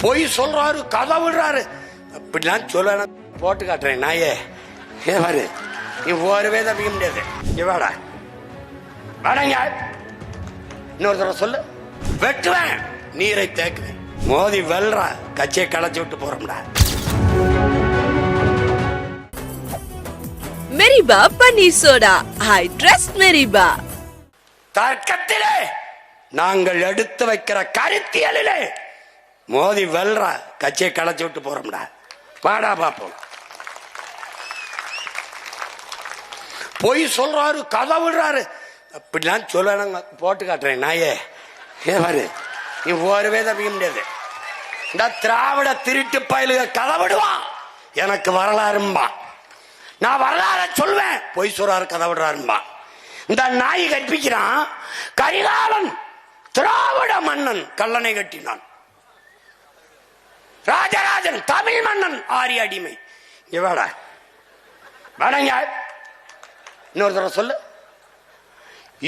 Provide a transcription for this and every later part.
பொய் சொல்றாரு கதை விடுறாரு. அப்படிலாம் சொல்ல போட்டு காட்டுறேன் நாயே. ஏ பாரு. நீ ஒருவே தப்பிக்க முடியாது. இங்க வாடா. வாடங்க. இன்னொரு தடவை சொல்லு. வெட்டுவேன். நீரை தேக்குவேன். மோதி வெல்றா. கட்சியை களைச்சு விட்டு போறோம்டா. மெரிபா பன்னீர் சோடா. ஐ ட்ரஸ்ட் மெரிபா. தர்க்கத்திலே நாங்கள் எடுத்து வைக்கிற கருத்தியலிலே மோதி வெல்றா கட்சியை களைச்சு விட்டு போறோம்டா. வாடா பாப்போம். பொய் சொல்றாரு கதை விடுறாரு. அப்படிலாம் சொல்லணுங்க போட்டு காட்டுறேன் நாயே. பாரு. நீ ஒருவே தப்பிக்க முடியாது. இந்த திராவிட திருட்டு பயலுக கதை விடுவான். எனக்கு வரலாறும்பா. நான் வரலாற சொல்வேன். பொய் சொல்றாரு கதை விடுறாரும்பா. இந்த நாய் கற்பிக்கிறான் கரிகாலன் திராவிட மன்னன் கல்லணை கட்டினான். ராஜராஜன் தமிழ் மன்னன் ஆரிய அடிமை. இங்க வேடங்க இன்னொரு தடவை சொல்லு.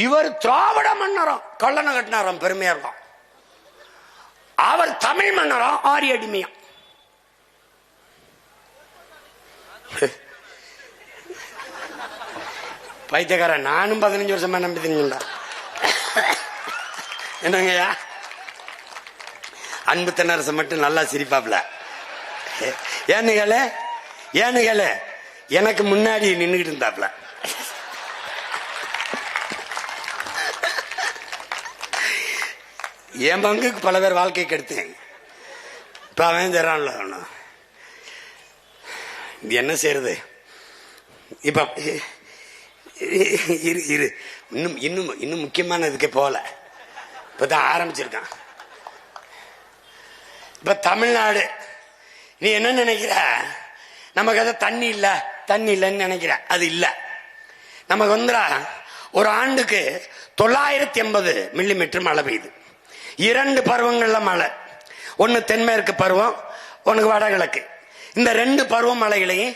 இவர் திராவிட மன்னரம் கல்லணை கட்டினாராம் பெருமையா இருக்கும் அவர் தமிழ் மன்னரம் ஆரிய அடிமையா? பைத்தியக்காரன் நானும் பதினஞ்சு வருஷமா நம்பி தெரிஞ்சுடா என்னங்கய்யா? அன்பு தென்னரசு மட்டும் நல்லா சிரிப்பாப்ல. ஏனுகளே ஏனுகளே எனக்கு முன்னாடி நின்றுகிட்டு இருந்தாப்ல. என் பங்குக்கு பல பேர் வாழ்க்கை கெடுத்தேன். இப்ப அவன் தரான்ல அவனும். இது என்ன செய்யறது இப்ப இரு இரு. இன்னும் இன்னும் இன்னும் முக்கியமான இதுக்கே போகல. இப்பதான் ஆரம்பிச்சிருக்கான். இப்ப தமிழ்நாடு நீ என்ன நினைக்கிற? நமக்கு அதை தண்ணி இல்ல. தண்ணி இல்லைன்னு நினைக்கிற. அது இல்ல. நமக்கு வந்துடா ஒரு ஆண்டுக்கு தொள்ளாயிரத்தி எண்பது மில்லிமீட்டர் மழை பெய்யுது. இரண்டு பருவங்கள்ல மழை. ஒன்று தென்மேற்கு பருவம் ஒன்று வடகிழக்கு. இந்த ரெண்டு பருவ மழைகளையும்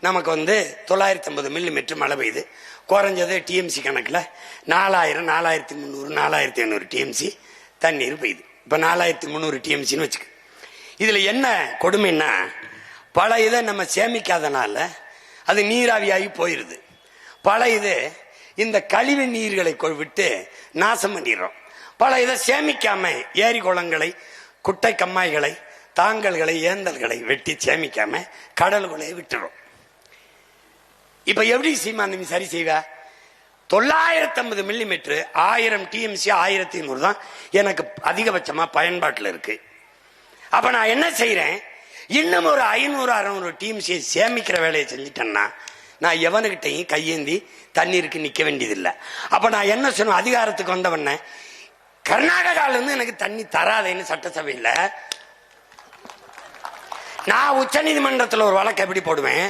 நமக்கு வந்து தொள்ளாயிரத்தி ஐம்பது மில்லிமீட்டர் மழை பெய்யுது. குறைஞ்சது டிஎம்சி கணக்கில் நாலாயிரம் நாலாயிரத்தி முந்நூறு நாலாயிரத்தி ஐநூறு டிஎம்சி தண்ணீர் பெய்யுது. இப்போ நாலாயிரத்தி முந்நூறு டிஎம்சின்னு வச்சுக்க. இதில் என்ன கொடுமைன்னா பல இதை நம்ம சேமிக்காதனால அது நீராவியாகி போயிடுது பல இது இந்த கழிவு நீர்களை விட்டு நாசம் பண்ணிடுறோம். பல இதை சேமிக்காம ஏரி குளங்களை குட்டை கம்மாய்களை தாங்கல்களை ஏந்தல்களை வெட்டி சேமிக்காம கடல்களை விட்டுறோம். இப்ப எப்படி சீமா நீ சரி செய்வ? தொள்ளாயிரத்தி ஐம்பது மில்லிமீட்டர் ஆயிரம் டிஎம்சி ஆயிரத்தி நூறு தான் எனக்கு அதிகபட்சமா பயன்பாட்டில் இருக்கு. அப்ப நான் என்ன செய்யறேன் இன்னும் ஒரு ஐநூறு அறநூறு டீம் சேமிக்கிற வேலையை செஞ்சுட்டேன்னா நான் எவனுக்கிட்டையும் கையேந்தி தண்ணீருக்கு நிக்க வேண்டியதில்லை. அப்ப நான் என்ன சொன்ன அதிகாரத்துக்கு வந்தவன கர்நாடகாவிலேருந்து எனக்கு தண்ணி தராதேன்னு சட்டசபையில் நான் உச்ச நீதிமன்றத்தில் ஒரு வழக்கு எப்படி போடுவேன்?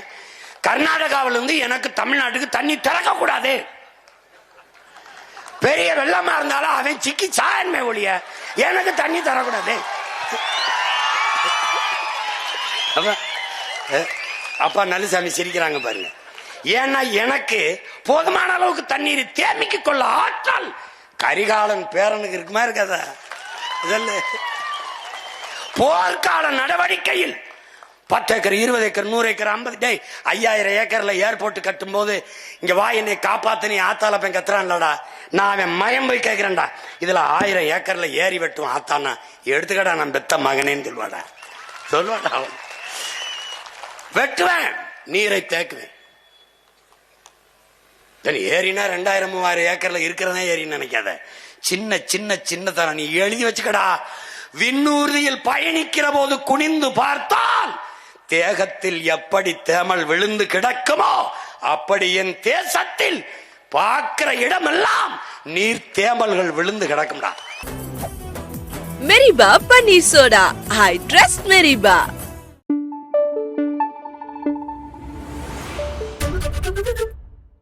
கர்நாடகாவிலிருந்து எனக்கு தமிழ்நாட்டுக்கு தண்ணி திறக்க கூடாது பெரிய வெள்ளமா இருந்தாலும் அவன் சிக்கி சாயன்மை ஒழிய எனக்கு தண்ணி தரக்கூடாது. அப்ப, அப்பா நல்லசாமி சிரிக்கிறாங்க பாருங்க. ஏன்னா எனக்கு போதுமான அளவுக்கு தண்ணீரை தேமிக்க கொள்ள ஆற்றல் கரிகாலன் பேரனுக்கு இருக்குமா இருக்காதா? இதல்ல போர்க்கால நடவடிக்கையில் பத்து ஏக்கர் இருபது ஏக்கர் நூறு ஏக்கர் ஐம்பது டே ஐயாயிரம் ஏக்கர்ல ஏர்போர்ட் கட்டும் போது இங்க வா என்னை காப்பாத்து நீ ஆத்தால போய் கத்துறான்லடா. நான் அவன் மயம் போய் கேட்கிறேன்டா இதுல ஆயிரம் ஏக்கர்ல ஏறி வெட்டும் ஆத்தானா எடுத்துக்கடா நான் பெத்த மகனேன்னு சொல்வாடா. சொல்வாடா அவன். வெட்டுவேன். நீரை தேக்குவேன். சரி ஏரினா ரெண்டாயிரம் மூவாயிரம் ஏக்கர்ல இருக்கிறதே ஏரின்னு நினைக்காத. சின்ன சின்ன சின்னதான நீ எழுதி வச்சுக்கடா. விண்ணூர்தியில் பயணிக்கிற போது குனிந்து பார்த்தால் தேகத்தில் எப்படி தேமல் விழுந்து கிடக்குமோ அப்படி என் தேசத்தில் பார்க்கிற இடமெல்லாம் நீர் தேமல்கள் விழுந்து கிடக்கும்டா. மெரிபா பன்னீர் சோடா. I trust மெரிபா.